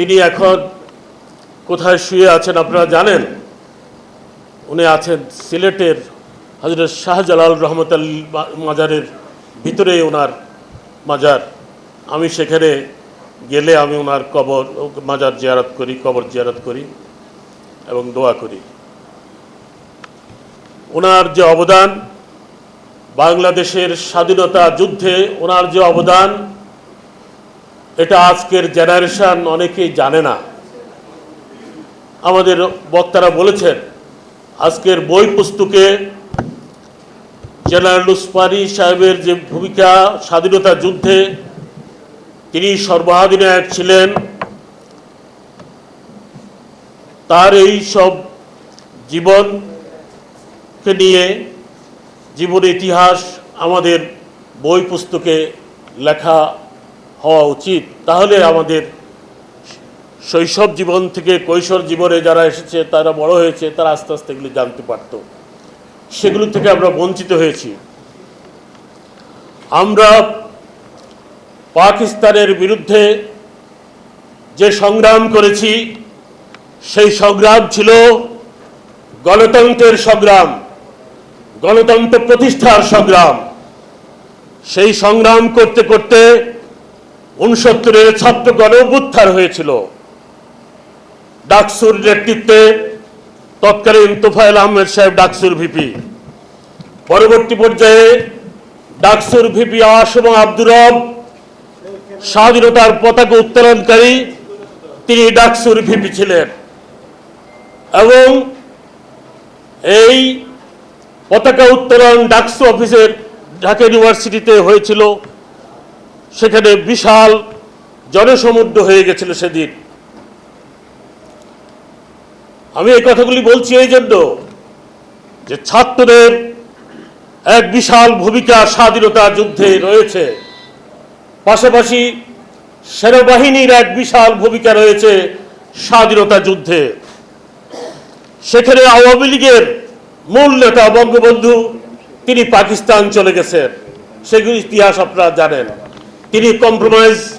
তিনি এখন কোথায় শুয়ে আছেন আপনারা জানেন? উনি আছেন সিলেটের হজরত শাহজালাল রহমতাল মাজারের ভিতরে ওনার মাজার। আমি সেখানে গেলে আমি ওনার কবর, মাজার জিয়ারত করি, কবর জিয়ারত করি এবং দোয়া করি। ওনার যে অবদান, বাংলাদেশের স্বাধীনতা যুদ্ধে ওনার যে অবদান এটা আজকের জেনারেশন অনেকেই জানে না। আমাদের বক্তারা বলেছেন, আজকের বই পুস্তকে জেনারেল উসমানী সাহেবের যে ভূমিকা, স্বাধীনতা যুদ্ধে তিনি সর্বাধিনায়ক ছিলেন। তার এই সব জীবনকে নিয়ে জীবন ইতিহাস আমাদের বই পুস্তকে লেখা হওয়া উচিত। তাহলে আমাদের শৈশব জীবন থেকে কৈশোর জীবনে যারা এসেছে, তারা বড় হয়েছে, তারা আস্তে আস্তে এগুলি জানতে পারত। সেগুলো থেকে আমরা বঞ্চিত হয়েছি। আমরা পাকিস্তানের বিরুদ্ধে যে সংগ্রাম করেছি, সেই সংগ্রাম ছিল গণতন্ত্রের সংগ্রাম, গণতন্ত্র প্রতিষ্ঠার সংগ্রাম। সেই সংগ্রাম করতে করতে উনসত্তরের ছাত্র গণ হয়েছিল। ডাকসুর নেতৃত্বে তৎকালীন তোফায়েল আহমেদ সাহেব ডাকসুর ভিপি। পরবর্তী পর্যায়ে ডাকসুর ভিপি আস এবং আব্দুর রব স্বাধীনতার পতাকা উত্তোলনকারী তিনি ডাকসুর ভিপি ছিলেন এবং এই পতাকা উত্তোলন ডাকসু অফিসের ঢাকা ইউনিভার্সিটিতে হয়েছিল। সেখানে বিশাল জনসমুদ্র হয়ে গেছিল সেদিন। আমি এই কথাগুলি বলছি এই জন্য যে ছাত্রদের এক বিশাল ভূমিকা স্বাধীনতা যুদ্ধে রয়েছে। পাশাপাশি সেনাবাহিনীর এক বিশাল ভূমিকা রয়েছে স্বাধীনতা যুদ্ধে। সেখানে আওয়ামী লীগের মূল নেতা বঙ্গবন্ধু, তিনি পাকিস্তান চলে গেছেন। সেগুলি ইতিহাস আপনারা জানেন। তিনি কম্প্রোমাইজ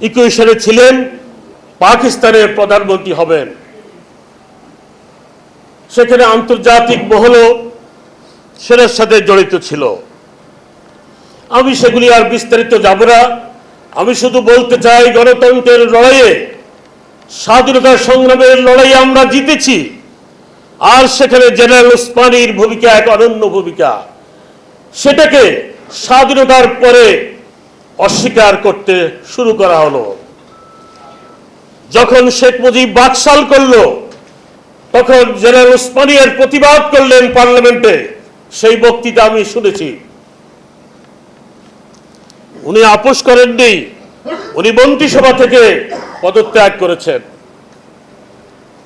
ইকুয়েশনে ছিলেন, পাকিস্তানের প্রধানমন্ত্রী হবেন। সেখানে আন্তর্জাতিক মহলও সেটার সাথে জড়িত ছিল। আমি সেগুলি আর বিস্তারিত যাব না। আমি শুধু বলতে চাই, গণতন্ত্রের লড়াইয়ে, স্বাধীনতা সংগ্রামের লড়াই আমরা জিতেছি। আর সেখানে জেনারেল উসমানীর ভূমিকা, এক অনন্য ভূমিকা। সেটাকে স্বাধীনতার পরে অস্বীকার করতে শুরু করা হলো। যখন শেখ মুজিব বাকশাল করল, তখন জেনারেল উসমানী এর প্রতিবাদ করলেন পার্লামেন্টে। সেই বক্তৃতা আমি শুনেছি। উনি আপোষ করেননি। উনি মন্ত্রিসভা থেকে পদত্যাগ করেছেন।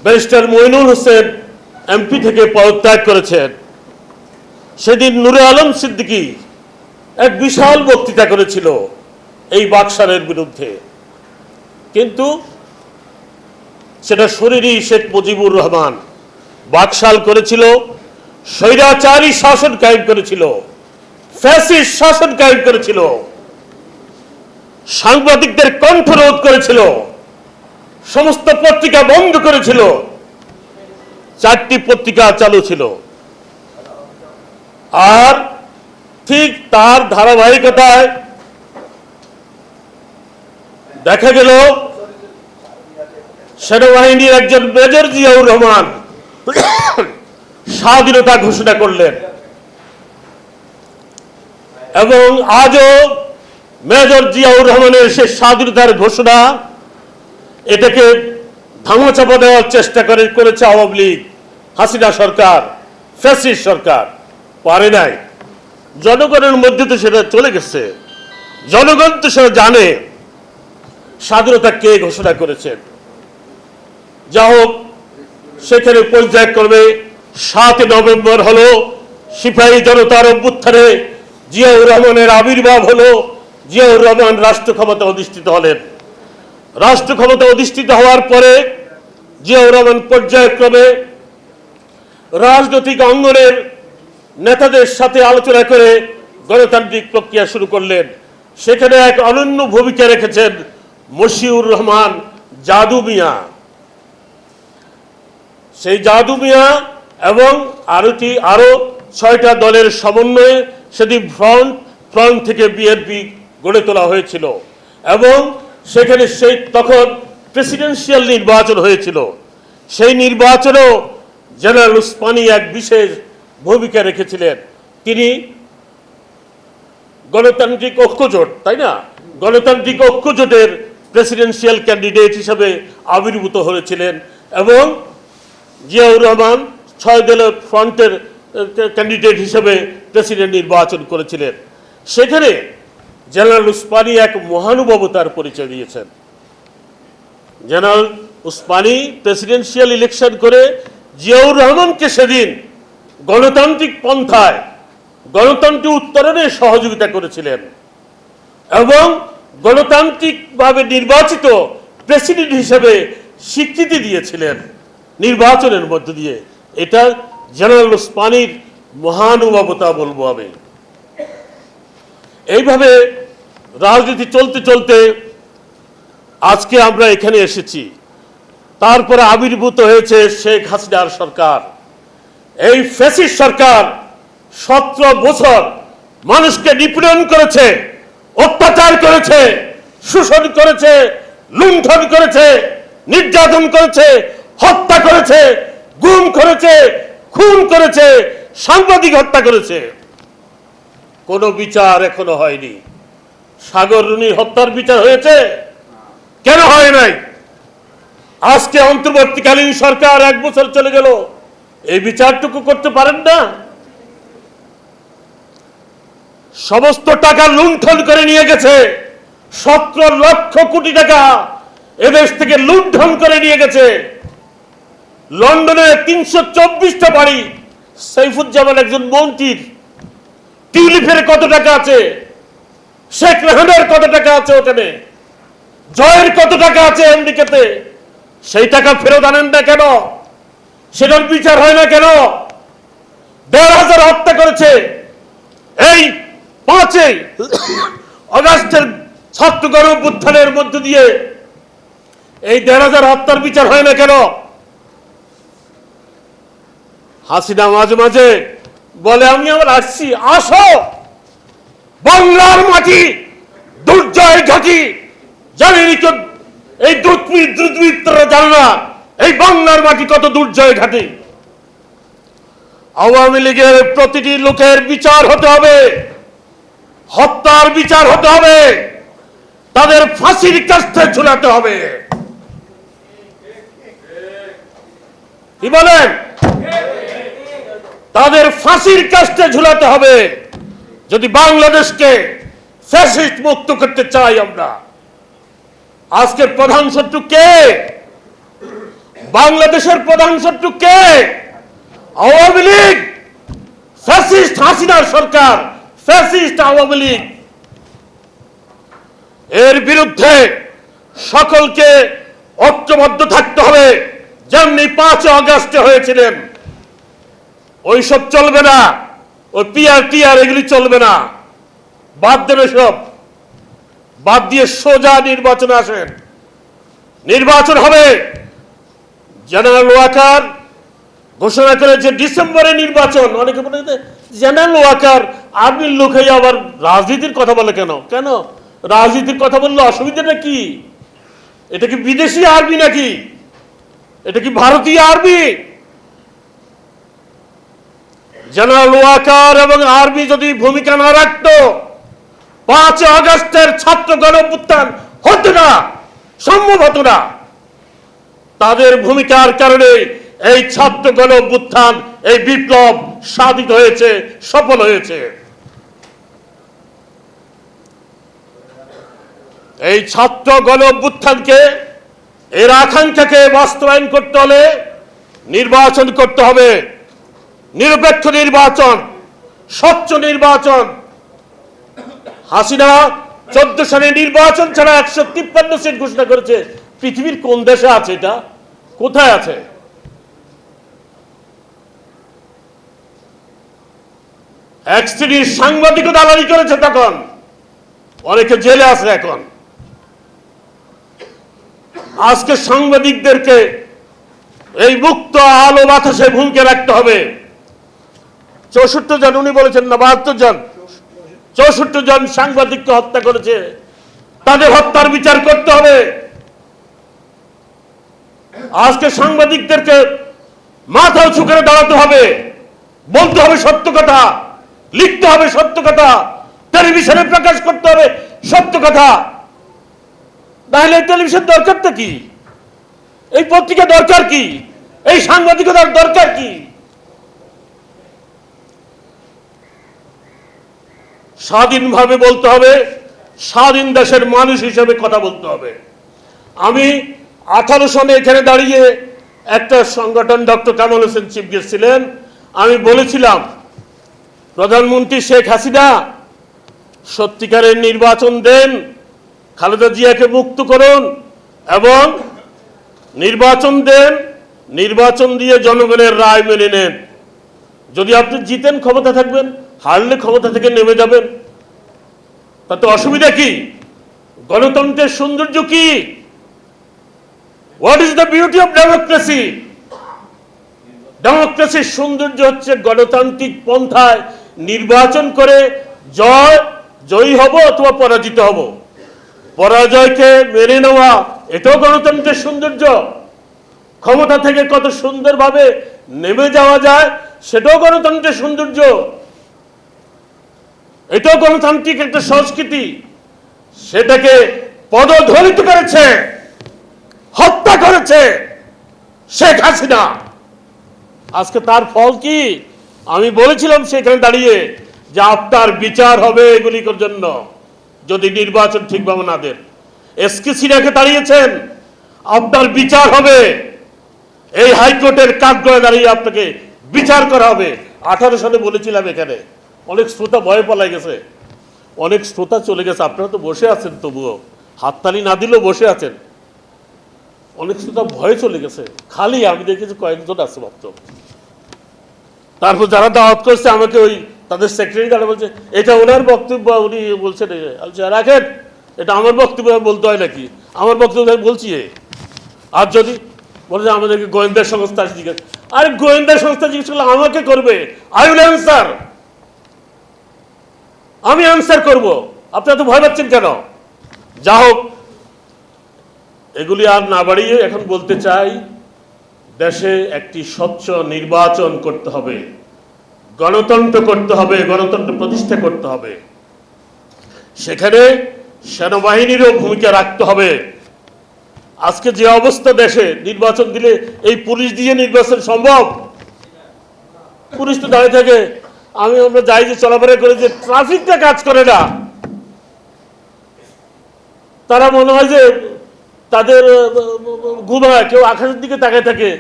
ব্যারিস্টার মইনুল হোসেন এমপি থেকে পদত্যাগ করেছেন। সেদিন নুরে আলম সিদ্দিকী এক বিশাল বক্তৃতা করেছিল এই বাকশালের বিরুদ্ধে। কিন্তু সেটা শরীরই শেখ মুজিবুর রহমান বাকশাল করেছিল, স্বৈরাচারী শাসন কায়েম করেছিল, ফ্যাসিস্ট শাসন কায়েম করেছিল, সাংবাদিকদের কণ্ঠরোধ করেছিল, সমস্ত পত্রিকা বন্ধ করেছিল, চারটি পত্রিকা চালু ছিল। আর ঠিক তার ধারাবাহিকতায় দেখা গেল সেনাবাহিনীর একজন মেজর জিয়াউর রহমান স্বাধীনতা ঘোষণা করলেন। এবং আজও মেজর জিয়াউর রহমানের সে স্বাধীনতার ঘোষণা এটাকে ধামাচাপা দেওয়ার চেষ্টা করে, করেছে আওয়ামী লীগ, হাসিনা সরকার, ফ্যাসিস্ট সরকার। পারে নাই। জনগণের মধ্যে তো সেটা চলে গেছে। জনগণ তো সেটা জানে। স্বাধীনতা কে ঘোষণা করেছেন যা হোক, সেখানে পর্যায়ক্রমে সাত নভেম্বর হলো সিপাহী জনতার অভ্যুত্থানে জিয়াউর রহমানের আবির্ভাব হলো। জিয়াউর রহমান রাষ্ট্র ক্ষমতা অধিষ্ঠিত হলেন। রাষ্ট্র ক্ষমতা অধিষ্ঠিত হওয়ার পরে জিয়াউর রহমান পর্যায়ক্রমে রাজনৈতিক অঙ্গনের নেতাদের সাথে আলোচনা করে গণতান্ত্রিক প্রক্রিয়া শুরু করলেন। সেখানে এক অনন্য ভূমিকা রেখেছেন মশিউর রহমান জাদু মিয়া। সেই জাদু মিয়া এবং আরোটি আরও ছয়টা দলের সমন্বয়ে সেদিন ফ্রন্ট ফ্রন্ট থেকে বিএনপি গড়ে তোলা হয়েছিল এবং সেখানে সেই, তখন প্রেসিডেন্সিয়াল নির্বাচন হয়েছিল। সেই নির্বাচনেও জেনারেল উসমানী এক বিশেষ ভূমিকা রেখেছিলেন। তিনি গণতান্ত্রিক ঐক্যজোট, তাই না? গণতান্ত্রিক ঐক্যজোটের প্রেসিডেন্সিয়াল ক্যান্ডিডেট হিসেবে আবির্ভূত হয়েছিলেন এবং জিয়াউর রহমান ছয় দলের ফ্রন্টের ক্যান্ডিডেট হিসেবে প্রেসিডেন্ট নির্বাচন করেছিলেন। সেখানে জেনারেল উসমানী এক মহানুভবতার পরিচয় দিয়েছেন। জেনারেল উসমানী প্রেসিডেন্সিয়াল ইলেকশন করে জিয়াউর রহমানকে সেদিন গণতান্ত্রিক পন্থায় গণতন্ত্র উত্তরণে সহযোগিতা করেছিলেন এবং গণতান্ত্রিকভাবে নির্বাচিত প্রেসিডেন্ট হিসেবে স্বীকৃতি দিয়েছিলেন নির্বাচনের মধ্য দিয়ে। এটা জেনারেল উসমানীর মহানুভবতা বলব আমি। এইভাবে রাজনীতি চলতে চলতে আজকে আমরা এখানে এসেছি। তারপরে আবির্ভূত হয়েছে শেখ হাসিনার সরকার। এই ফেসিস সরকার সতেরো বছর মানুষকে নিপীড়ন করেছে, অত্যাচার করেছে, শোষণ করেছে, লুণ্ঠন করেছে, নির্যাতন করেছে, হত্যা করেছে, গুম করেছে, খুন করেছে, সাংবাদিক হত্যা করেছে। কোনো বিচার এখনও হয়নি। সাগর হত্যার বিচার হয়েছে? কেন হয় নাই? আজকে অন্তর্বর্তীকালীন সরকার এক বছর চলে গেল। এই বিচারটুকু করতে পারেন না? সমস্ত টাকা লুণ্ঠন করে নিয়ে গেছে। সতেরো লক্ষ কোটি টাকা এদেশ থেকে লুণ্ঠন করে নিয়ে গেছে। লন্ডনে তিনশো চব্বিশটা বাড়ি। সাইফুজ্জামান একজন মন্ত্রীর। টিউলিপের কত টাকা আছে? শেখ রেহানের কত টাকা আছে ওখানে? জয়ের কত টাকা আছে আমেরিকাতে? সেই টাকা ফেরত আনেন না কেন? সেটার বিচার হয় না কেন? দেড় হাজার হত্যা করেছে। এই পাঁচই অগাস্টের ছাত্র গণ মধ্য দিয়ে এই দেড় হাজার হত্যার বিচার হয় না কেন? হাসিনা মাঝে মাঝে বলে, আমি আবার আসছি, আসো। বাংলার মাটি, দুর্জয় ঘাটি জানেনি তো এই দুধমিত দুর্বৃত্তরা জানে না। এই বাংলার মাটি কত দুর্জয় ঘাটি? আওয়ামী লীগের প্রতিটি লোকের বিচার হতে হবে। হত্যার বিচার হতে হবে। তাদের ফাঁসির কাছে ঝুলাতে হবে। কি বলেন? তাদের ফাঁসির কাস্টে ঝুলাতে হবে। যদি বাংলাদেশকে ফ্যাসিস্ট মুক্ত করতে চাই আমরা, আজকের প্রধান শত্রু কে? বাংলাদেশের প্রধান শত্রু কে? আওয়ামী লীগ। ফ্যাসিস্ট হাসিনার সরকার। ফ্যাসিস্ট আওয়ামী লীগ। এর বিরুদ্ধে সকলকে ঐক্যবদ্ধ থাকতে হবে। যেমনি পাঁচ অগাস্টে হয়েছিলেন। ওইসব চলবে না। ওই পিআর টিআর এগুলি চলবে না। বাদ দেবে সব বাদ দিয়ে সোজা নির্বাচনে আসেন। নির্বাচন হবে। জেনারেল ওয়াকার ঘোষণা করে যে ডিসেম্বরে নির্বাচন অনেকে যে, জেনারেল ওয়াকার আর্মির লোক হয়ে আবার রাজনীতির কথা বলে কেন? কেন? রাজনীতির কথা বললে অসুবিধাটা কি? এটা কি বিদেশি আর্মি নাকি? এটা কি ভারতীয় আর্মি? জেনারেল ওয়াকার এবং আর্মি যদি ভূমিকা না রাখতো পাঁচ আগস্টের ছাত্র গণপুত্থান হতো না সম্ভব হতো না। তাদের ভূমিকার কারণে এই ছাত্র গণপুত্থান এই বিপ্লব সাধিত হয়েছে, সফল হয়েছে। এই ছাত্র গণ অভ্যুত্থানকে, এর আকাঙ্ক্ষাকে বাস্তবায়ন করতে হলে নির্বাচন করতে হবে। নিরপেক্ষ নির্বাচন, স্বচ্ছ নির্বাচন। হাসিনা চোদ্দ সালে নির্বাচন ছাড়া একশো তিপ্পান্ন সিট ঘোষণা করেছে। পৃথিবীর কোন দেশে আছে এটা? কোথায় আছে? এক সাংবাদিকও দালালি করেছে তখন। অনেকে জেলে আছে এখন। আজকে সাংবাদিকদেরকে এই মুক্ত আলো বাতাসে ভূমিকা রাখতে হবে। চৌষট্টি জন উনি বলেছেন না বাহাত্তর জন চৌষট্টি জন সাংবাদিককে হত্যা করেছে। তাদের হত্যার বিচার করতে হবে। আজকে সাংবাদিকদেরকে মাথা উঁচু করে দাঁড়াতে হবে। বলতে হবে সত্য কথা, লিখতে হবে সত্য কথা, টেলিভিশনে প্রকাশ করতে হবে সত্য কথা। তাহলে টেলিভিশন দরকারটা কি? এই পত্রিকা দরকার কি? এই সাংবাদিকতার দরকার কি? স্বাধীনভাবে বলতে হবে, স্বাধীন দেশের মানুষ হিসেবে কথা বলতে হবে। আমি আঠারো সনে এখানে দাঁড়িয়ে একটা সংগঠন doctor Kamal Hossain chief guest ছিলেন। আমি বলেছিলাম, প্রধানমন্ত্রী শেখ হাসিনা সত্যিকারের নির্বাচন দেন, খালেদা জিয়াকে মুক্ত করুন এবং নির্বাচন দেন, নির্বাচন দিয়ে জনগণের রায় মেনে নেন। যদি আপনি জিতেন, ক্ষমতা থাকবেন, হারলে ক্ষমতা থেকে নেমে যাবেন। তাতে অসুবিধা কি? গণতন্ত্রের সৌন্দর্য কি? What is the beauty of democracy ডেমোক্রেসির সৌন্দর্য হচ্ছে গণতান্ত্রিক পন্থায় নির্বাচন করে জয়, জয়ী হব অথবা পরাজিত হব। পরাজয়কে মেনে নেওয়া, এটাও গণতন্ত্রের সৌন্দর্য। ক্ষমতা থেকে কত সুন্দরভাবে নেমে যাওয়া যায়, সেটাও গণতন্ত্রের সৌন্দর্য। এটাও গণতান্ত্রিক একটা সংস্কৃতি। সেটাকে পদধ্বনিত করেছে। হত্যা করেছে শেখ হাসিনা। আজকে তার ফল কি? আমি বলেছিলাম সেখানে দাঁড়িয়ে যে আপনার বিচার হবে এগুলির জন্য। যদি নির্বাচন ঠিকভাবে না দেন। এসকে সিনাকে দাঁড়িয়েছেন, আপনার বিচার হবে। এই হাইকোর্টের কাঠগড়ে দাঁড়িয়ে আপনাকে বিচার করা হবে। আঠারো সালে বলেছিলাম এখানে, অনেক শ্রোতা ভয়ে পালাই গেছে। অনেক শ্রোতা চলে গেছে, আপনারা তো বসে আছেন তবুও। হাততালি না দিলেও বসে আছেন। অনেক শ্রোতা ভয়ে চলে গেছে। খালি আমি দেখেছি কয়েকজন আছে মাত্র। তারপর যারা দাওয়াত করছে, আমাকে ওই তাদের সেক্রেটারি তারা বলছে, এটা ওনার বক্তব্য, উনি বলছেন রাখেন এটা আমার বক্তব্য বলতে হয় নাকি? আমার বক্তব্য আমি বলছি। আর যদি বলে আমাদেরকে গোয়েন্দা সংস্থা জিজ্ঞেস আরে গোয়েন্দা সংস্থা জিজ্ঞেস করলে আমাকে করবে? আই উইল অ্যান্সার আমি অ্যান্সার করব। আপনারা তো ভয় পাচ্ছেন কেন? যা হোক এগুলি আর না বাড়িয়ে এখন বলতে চাই, দেশে একটি স্বচ্ছ নির্বাচন করতে হবে, গণতন্ত্র করতে হবে, গণতন্ত্র প্রতিষ্ঠা করতে হবে। সেখানে সেনাবাহিনীরও ভূমিকা রাখতে হবে। আজকে যে অবস্থা দেশে, নির্বাচন দিলে এই পুলিশ দিয়ে নির্বাচন সম্ভব? পুলিশ তো দাঁড়িয়ে থাকে। আমি আমরা যাই যে চলাফেরা করে যে ট্রাফিকটা কাজ করে না। তারা মনে হয় যে তাদের ঘুমায় কেউ আকাশের দিকে তাকায় থাকে,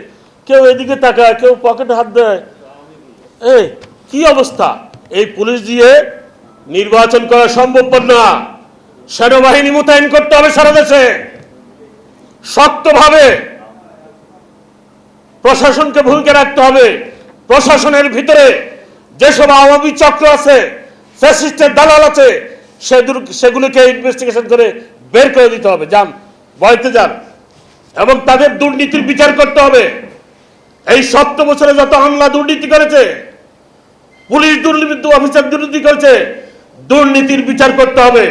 কেউ এদিকে তাকায়, কেউ পকেটে হাত দেয়। এই, কি অবস্থা? এই পুলিশ দিয়ে নির্বাচন করা সম্ভবপর না। সেনাবাহিনী মোতায়েন করতে হবে সারা দেশে। শক্তভাবে প্রশাসনকে ভূমিকা রাখতে হবে। প্রশাসনের ভিতরে যেসব আওয়ামী চক্র আছে, ফ্যাসিস্টের দালাল আছে সেগুলিকে ইনভেস্টিগেশন করে বের করে দিতে হবে। যান। বয়তে যান। এবং তাদের দুর্নীতির বিচার করতে হবে। এই সত্য বছরে যত আমলা দুর্নীতি করেছে, পুলিশ দুর্নীতি, অফিসার দুর্নীতি করেছে, দুর্নীতির বিচার করতে হবে।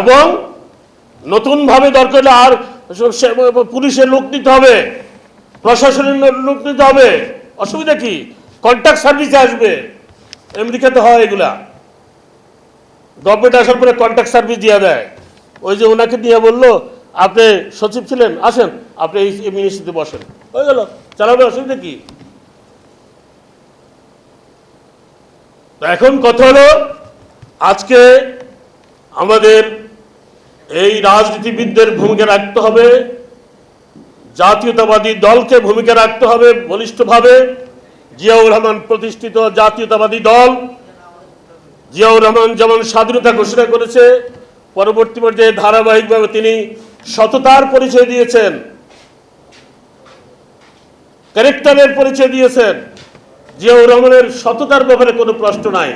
এবং নতুন ভাবে দরকার আর পুলিশের লোক নিতে হবে, প্রশাসনের লোক নিতে হবে। অসুবিধা কি? কন্ট্যাক্ট সার্ভিসে আসবে। আমেরিকাতে হয় এগুলা। গভর্নমেন্ট আসার পরে কন্ট্রাক্ট সার্ভিস দিয়ে দেয়। ওই যে ওনাকে দিয়ে বলল, আপনি সচিব ছিলেন, আসেন, আপনি এই মিনিস্ট্রিতে বসেন। হয়ে গেল। চালাবে অসুবিধা কি? এখন কথা হলো, আজকে আমাদের এই রাজনীতিবিদদের ভূমিকা রাখতে হবে, জাতীয়তাবাদী দলকে ভূমিকা রাখতে হবে বলিষ্ঠভাবে। জিয়াউর রহমান প্রতিষ্ঠিত জাতীয়তাবাদী দল। জিয়াউর রহমান যেমন স্বাধীনতা ঘোষণা করেছে পরবর্তী পর্যায়ে ধারাবাহিকভাবে তিনি সততার পরিচয় দিয়েছেন। ক্যারেক্টারের পরিচয় দিয়েছেন। জিয়াউর রহমানের সততার ব্যাপারে কোনো প্রশ্ন নাই।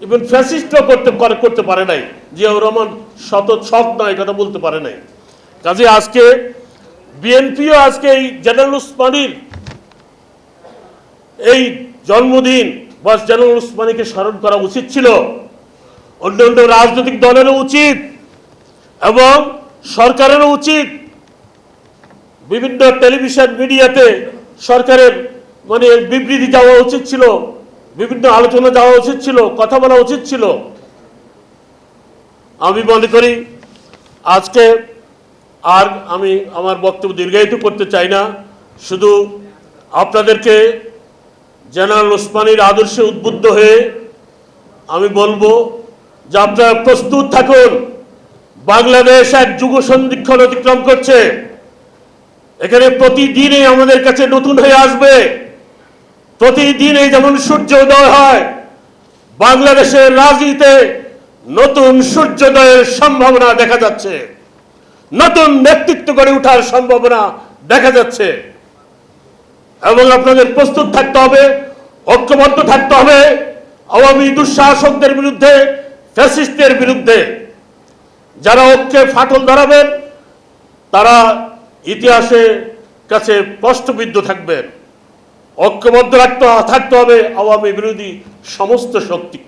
ইভেন ফ্যাসিস্টও করতে করে- করতে পারে নাই। জিয়াউর রহমান সত সৎ নয় কথা বলতে পারে নাই। কাজে আজকে বিএনপিও আজকে এই জেনারেল উসমানীর এই জন্মদিন বা জেনারেল উসমানীকে স্মরণ করা উচিত ছিল। অন্য অন্য রাজনৈতিক দলেরও উচিত এবং সরকারেরও উচিত বিভিন্ন টেলিভিশন মিডিয়াতে সরকারের মানে বিবৃতি যাওয়া উচিত ছিল, বিভিন্ন আলোচনা যাওয়া উচিত ছিল, কথা বলা উচিত ছিল। আমি মনে করি আজকে আর আমি আমার বক্তব্য দীর্ঘায়িত করতে চাই না। শুধু আপনাদেরকে জেনারেল ওসমানির আদর্শে উদ্বুদ্ধ হয়ে আমি বলব যে আপনারা প্রস্তুত থাকুন, বাংলাদেশ এক যুগ সন্ধিক্ষণ অতিক্রম করছে। এখানে প্রতিদিনই আমাদের কাছে নতুন হয়ে আসবে। প্রতিদিনে যেমন সূর্য উদয় হয়, বাংলাদেশের রাজনীতিতে নতুন সূর্যোদয়ের সম্ভাবনা দেখা যাচ্ছে। নতুন নেতৃত্ব গড়ে ওঠার সম্ভাবনা দেখা যাচ্ছে। এবং আপনাদের প্রস্তুত থাকতে হবে, ঐক্যবদ্ধ থাকতে হবে। আওয়ামী দুঃশাসকদের বিরুদ্ধে ফ্যাসিস্টদের বিরুদ্ধে যারা ঐক্যে ফাটল ধরাবেন, তারা ইতিহাসে কাছে স্পষ্টবিদ্ধ থাকবেন ঐক্যবদ্ধ রাখতে, থাকতে হবে আওয়ামী বিরোধী সমস্ত শক্তি।